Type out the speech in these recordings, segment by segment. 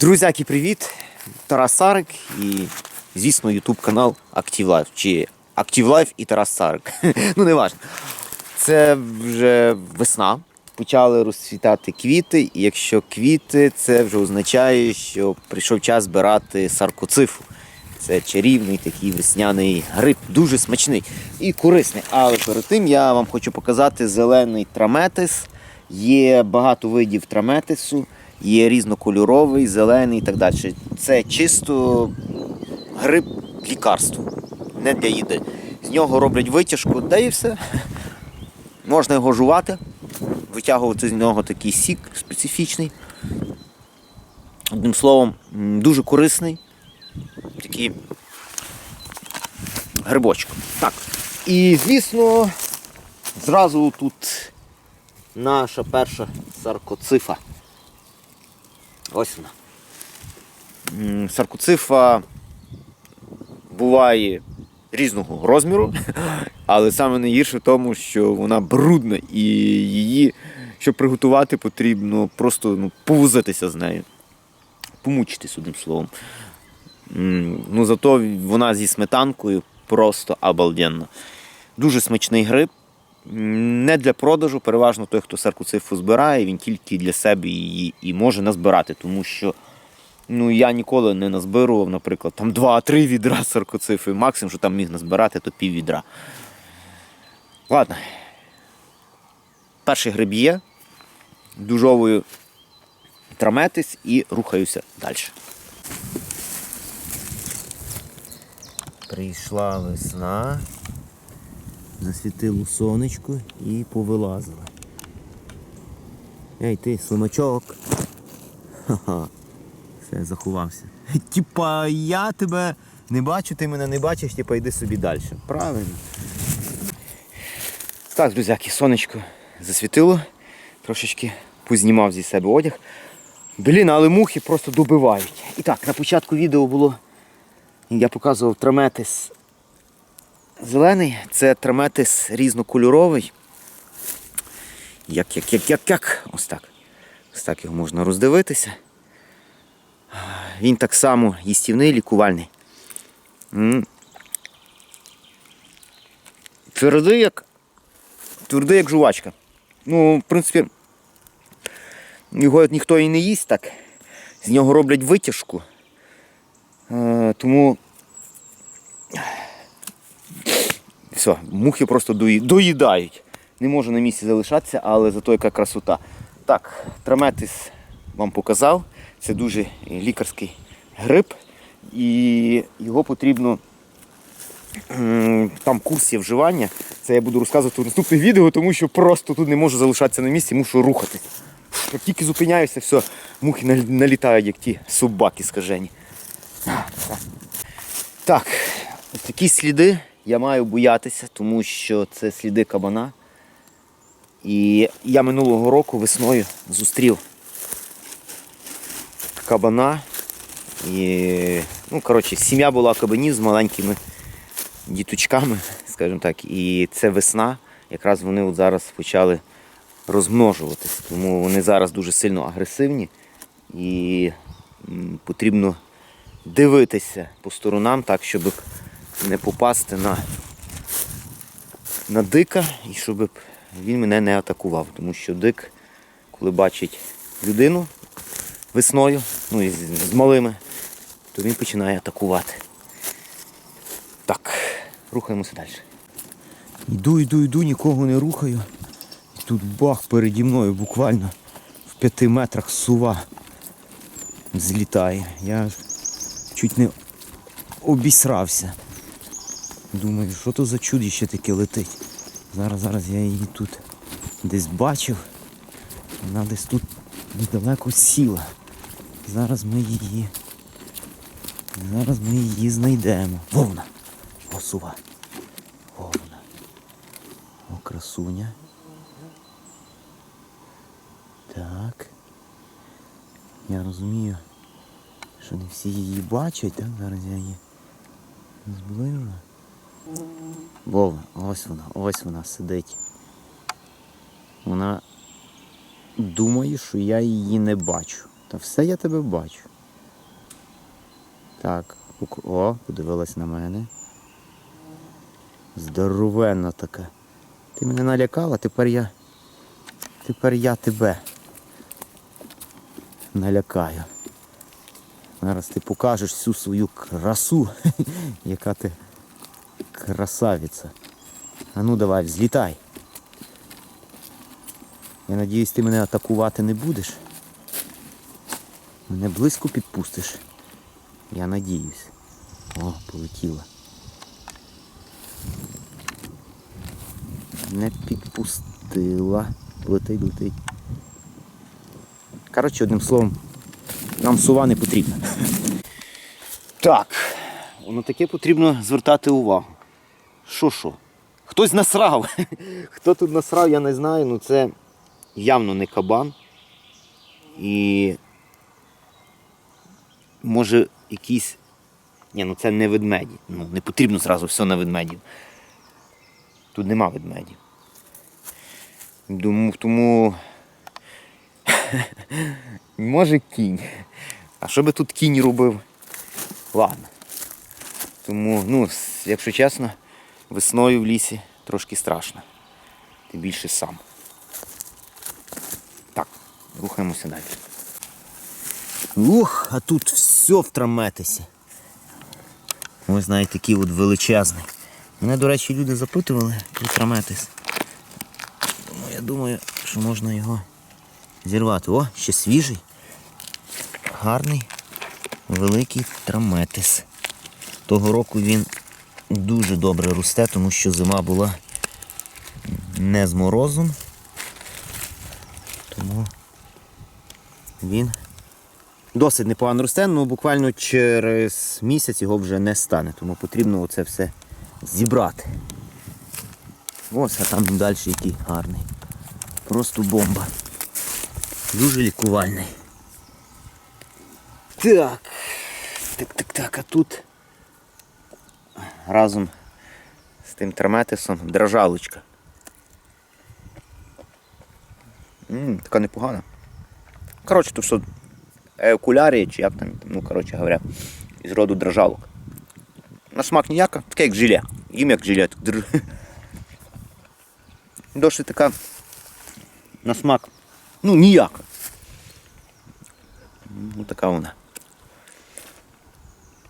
Друзяки, привіт! Тарас Сарик і, звісно, Ютуб канал Life. Чи Life і Тарас Сарик. ну, не важно. Це вже весна. Почали розцвітати квіти, і якщо квіти, це вже означає, що прийшов час збирати саркоцифу. Це чарівний такий весняний гриб, дуже смачний і корисний. Але перед тим я вам хочу показати зелений траметис. Є багато видів траметису, різнокольоровий, зелений і так далі. Це чисто гриб лікарство, не для їди. З нього роблять витяжку, да і все. Можна його жувати, витягувати з нього такий сік специфічний. Одним словом, дуже корисний. Такий грибочок. Так. І звісно, зразу тут наша перша саркоцифа. Ось вона. Саркоцифа буває різного розміру, але саме найгірше в тому, що вона брудна і її, щоб приготувати, потрібно просто ну, повозитися з нею. Помучитись одним словом. Ну, зато вона зі сметанкою просто обалденна. Дуже смачний гриб. Не для продажу, переважно той, хто саркоцифу збирає, він тільки для себе її і може назбирати, тому що ну, я ніколи не назбирував, наприклад, там 2-3 відра саркоцифи. Максимум, що там міг назбирати, то пів відра. Ладно. Перший гриб є. Дужовую траметись і рухаюся далі. Прийшла весна, засвітило сонечко і повилазила. Ей ти, слимачок. Ха-ха. Все, заховався. Типа я тебе не бачу, ти мене не бачиш, типа йди собі далі. Правильно. Так, друзяки, сонечко засвітило, трошечки познімав зі себе одяг. Блін, але мухи просто добивають. І так, на початку відео було я показував траметис зелений, це траметис різнокольоровий. Як, як, як, як, як. Ось так. Ось так його можна роздивитися. Він так само їстівний, лікувальний. Твердий як. Твердий як жувачка. Ну, в принципі, його ніхто і не їсть так. З нього роблять витяжку. Е, тому все, мухи просто доїдають. Не можу на місці залишатися, але зато яка красота. Так, траметис вам показав. Це дуже лікарський гриб. І його потрібно. Там курс є вживання. Це я буду розказувати в наступних відео, тому що просто тут не можу залишатися на місці, мушу рухатись. Як тільки зупиняюся, все, мухи налітають, як ті собаки скажені. Так, ось такі сліди я маю боятися, тому що це сліди кабана. І я минулого року весною зустрів кабана. І, ну, коротше, сім'я була кабанів з маленькими діточками, скажімо так. І це весна. Якраз вони от зараз почали розмножуватись. Тому вони зараз дуже сильно агресивні і потрібно дивитися по сторонам так, щоб не попасти на, на дика і щоб він мене не атакував. Тому що дик, коли бачить людину весною, ну і з, з малими, то він починає атакувати. Так, рухаємося далі. Йду, йду, йду, нікого не рухаю. І тут бах переді мною буквально в п'яти метрах сува злітає. Я чуть не обісрався. Думаю, що то за чудіще таке летить. Зараз, зараз я її тут десь бачив. Вона десь тут недалеко сіла. Зараз ми її. Зараз ми її знайдемо. Вовна! Осува. Вовна. О, красуня. Так. Я розумію, що не всі її бачать, так? Зараз я її зближу. Вова, ось вона, ось вона сидить. Вона думає, що я її не бачу. Та все я тебе бачу. Так, о, подивилась на мене. Здоровенна така. Ти мене налякала, тепер я. Тепер я тебе налякаю. Зараз ти покажеш всю свою красу, яка ти красавиця. А ну давай, взлітай. Я надіюсь, ти мене атакувати не будеш. Мене близько підпустиш. Я надіюсь. О, полетіла. Не підпустила. Летить, летить. Коротше, одним словом, нам сува не потрібна. Так, воно таке потрібно звертати увагу. Що що? Хтось насрав. Хто тут насрав, я не знаю, ну це явно не кабан. І може якийсь. Ні, ну це не ведмеді. Ну, не потрібно зразу все на ведмедів. Тут нема ведмедів. Думаю, тому. Може кінь. А що би тут кінь робив? Ладно. Тому, ну, якщо чесно, весною в лісі трошки страшно. Тим більше сам. Так, рухаємося далі. Ух, а тут все втраметися. Ось навіть такий от величезний. Мене, до речі, люди запитували про траметис. Тому я думаю, що можна його зірвати. О, ще свіжий. Гарний, великий траметис. Того року він дуже добре росте, тому що зима була не з морозом. Тому він досить непогано росте, але буквально через місяць його вже не стане, тому потрібно оце все зібрати. Ось, а там далі який гарний. Просто бомба. Дуже лікувальний. Так. Так, так, так, а тут разом з тим терметисом дрожалочка. М, така непогана. Коротше, то все окулярі, чи як там, ну, коротше говоря, із роду дрожалок. На смак ніяка, таке як желе. Їм як др. Досить така на смак. Ну, ніяка. Ну, така вона.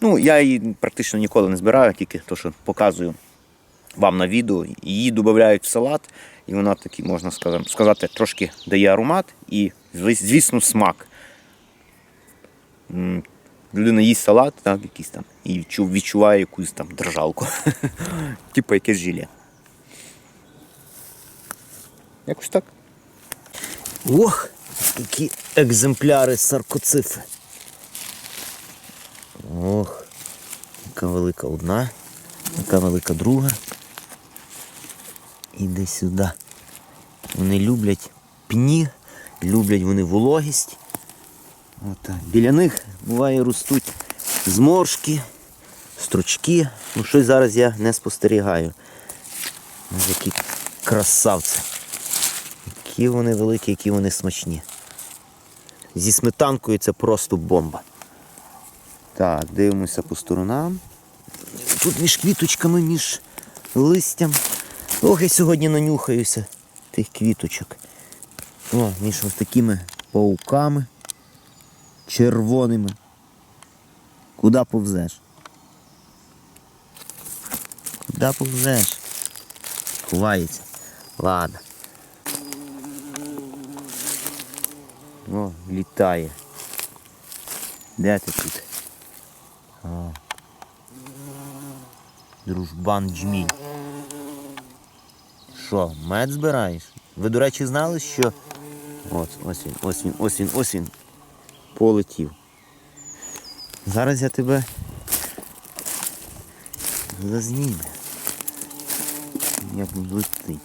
Ну, я її практично ніколи не збираю, тільки то, що показую вам на відео. Її додають в салат, і вона такий, можна сказати, трошки дає аромат і, звісно, смак. Людина їсть салат, так, якийсь там, і відчуває якусь там держалку. Типу якесь жиле. Якось так. Ох, які екземпляри саркоцифи. Ох, яка велика одна, яка велика друга. Іди сюди. Вони люблять пні, люблять вони вологість. От, біля них буває ростуть зморшки, стручки. Ну щось зараз я не спостерігаю. Ось які красавці. Які вони великі, які вони смачні. Зі сметанкою це просто бомба. Так, дивимося по сторонам. Тут між квіточками, між листям. Ох, я сьогодні нанюхаюся тих квіточок. О, між ось такими пауками червоними. Куди повзеш? Куди повзеш? Ховається. Ладно. О, літає. Де ти тут? Дружбан джміль. Що, мед збираєш? Ви, до речі, знали, що. От, ось він, ось він, ось він, ось він. Полетів. Зараз я тебе зазніму. Як він летить.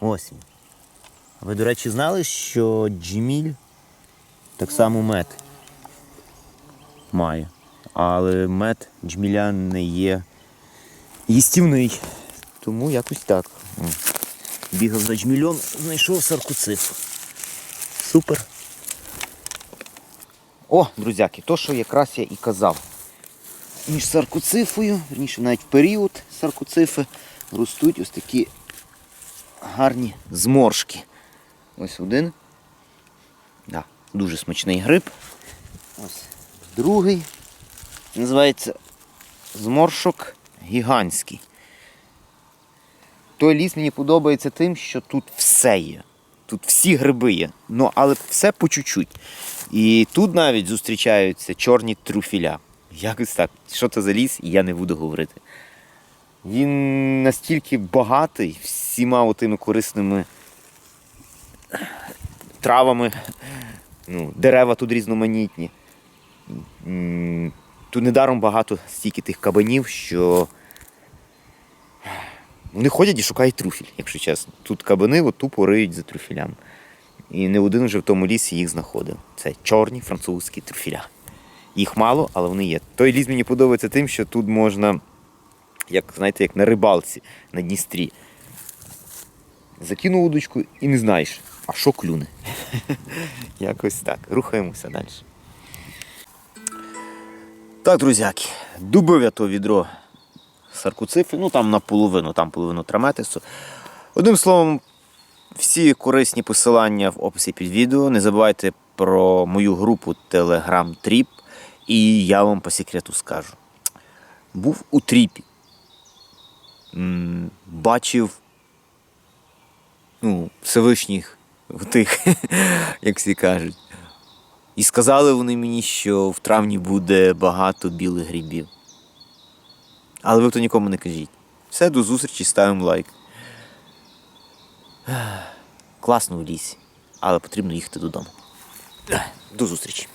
Ось він. Ви, до речі, знали, що джміль так само мед має. Але мед джміля не є їстівний. Тому якось так. Бігав за джмільом, знайшов саркуциф. Супер. О, друзяки, то, що якраз я і казав. Між саркоцифою, верніше навіть в період саркоцифи ростуть ось такі гарні зморшки. Ось один. Дуже смачний гриб. Ось другий. Називається зморшок гігантський. Той ліс мені подобається тим, що тут все є. Тут всі гриби є. Ну, але все по чуть-чуть. І тут навіть зустрічаються чорні трюфіля. Якось так. Що це за ліс, я не буду говорити. Він настільки багатий всіма отими корисними травами. Ну, дерева тут різноманітні. Тут недаром багато стільки тих кабанів, що вони ходять і шукають трюфіль, якщо чесно. Тут кабани от тупо риють за трюфілями. І не один вже в тому лісі їх знаходив. Це чорні французькі трюфіля. Їх мало, але вони є. Той ліс мені подобається тим, що тут можна, як знаєте, як на рибалці на Дністрі. Закинув удочку і не знаєш, а що клюне. Якось так. Рухаємося далі. Так, друзяки, дубив я то відро саркуцифи, ну там наполовину, там половину траметису. Одним словом, всі корисні посилання в описі під відео. Не забувайте про мою групу Telegram Trip. І я вам по секрету скажу. Був у тріпі. Бачив ну, Всевишніх тих, як всі кажуть. І сказали вони мені, що в травні буде багато білих грибів. Але ви то нікому не кажіть. Все, до зустрічі, ставимо лайк. Класно в лісі, але потрібно їхати додому. До зустрічі.